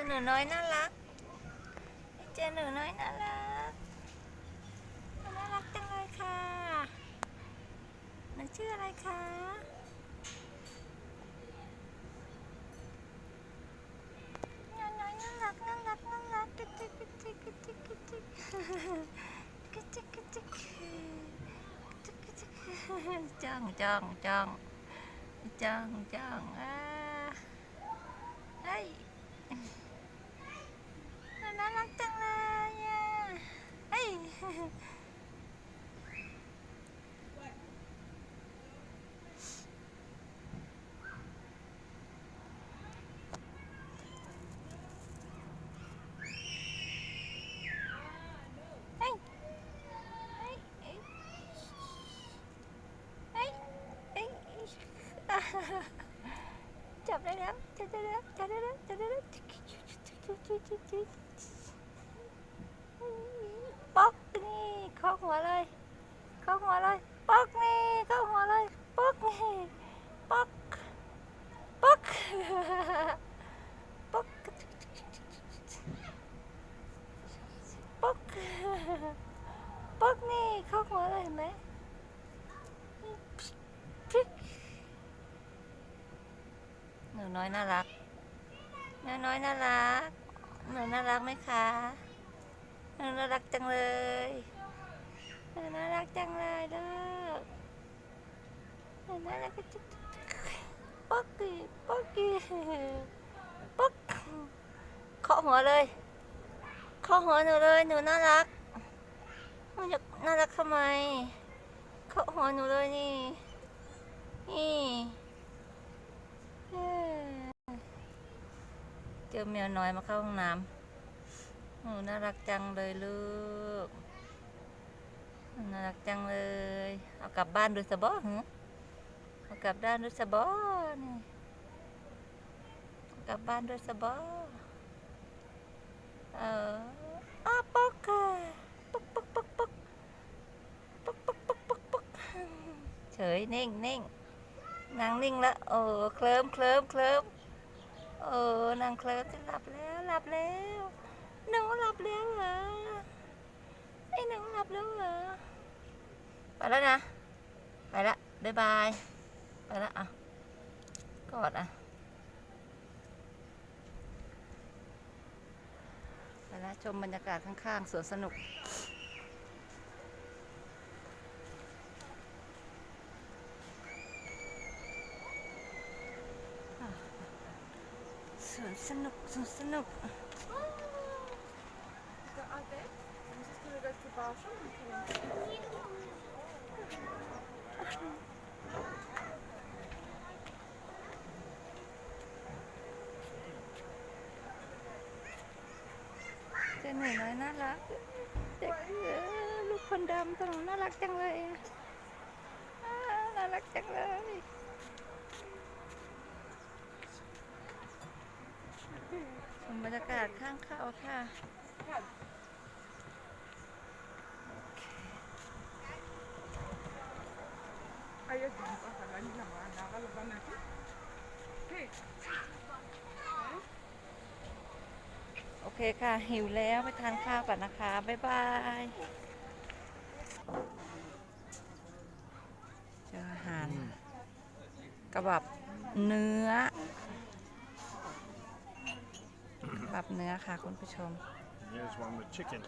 อหนูน้อยน่ารักเจอหนูน้อยน่ารักน่ารักจังเลยค่ะหนูชื่ออะไรคะน้อยน้อยน่ารักน่ารักน่ารักกิ๊กกิ๊กกิ๊กกิ๊กกิ๊กกิ๊กกิ๊กกิ๊กกระจิกกระจิกกระจิกจ้องจ้องจ้องจ้องจ้องอ่าเฮ้ย จับได้แล้วจับได้แล้วจับได้แล้วจับได้แล้วป๊อก นี่เข้าหัวเลย เข้าหัวเลยป๊อกนี่เข้าหัวเลยป๊อกนี่ป๊อกป๊อกป๊อกป๊อกป๊อกนี่เข้าหัวเลยเห็นไหมหนูน้อยน่ารักหนูน้อยน่ารักหนูน่ารักไหมคะ น่ารักจังเลยน่ารักจังเลยลูกน่ารักจังป๊อกกี้ป๊อกกี้ป๊อกเคาะหัวเลยเคาะหัวหนูเลยหนูน่ารักหนูอยากน่ารักทำไมเคาะหัวหนูเลยนี่นี่เอ้ยเจอแมวน้อยมาเข้าห้องน้ำ น่ารักจังเลยลูก น่ารักจังเลย เอากลับบ้านดูสบอหือเอากลับด้านดูสบอนี่เอากลับบ้านด้วยสบอเอออ้าปอกค่ะปอกปอกปอกปอกปอกปอกปอกปอกปอกเฉยนิ่งนิ่งนางนิ่งแล้วโอ้เคลิ้มเคลิ้มเคลิ้มโอ้นางเคลิ้มจะหลับแล้วหลับแล้ว หนูหลับแล้วเหรอไอ้หนูหลับแล้วเหรอไปแล้วนะ ไปละบายบาย ไปละอะกอดอะไปละชมบรรยากาศข้างๆสวนสนุกสวนสนุกสวนสนุก Musisz tyle grać po bałszu? Trên này nói nó là Chắc lúc con đâm tao nó lạc chẳng lời Nó lạc chẳng lời บรรยากาศข้างเข้าค่ะ โอเคค่ะ หิวแล้วไปทานข้าวก่อนนะคะ บ๊ายบายเจออาหารกระบับเนื้อกระบับเนื้อค่ะคุณผู้ชม Here's one with chicken.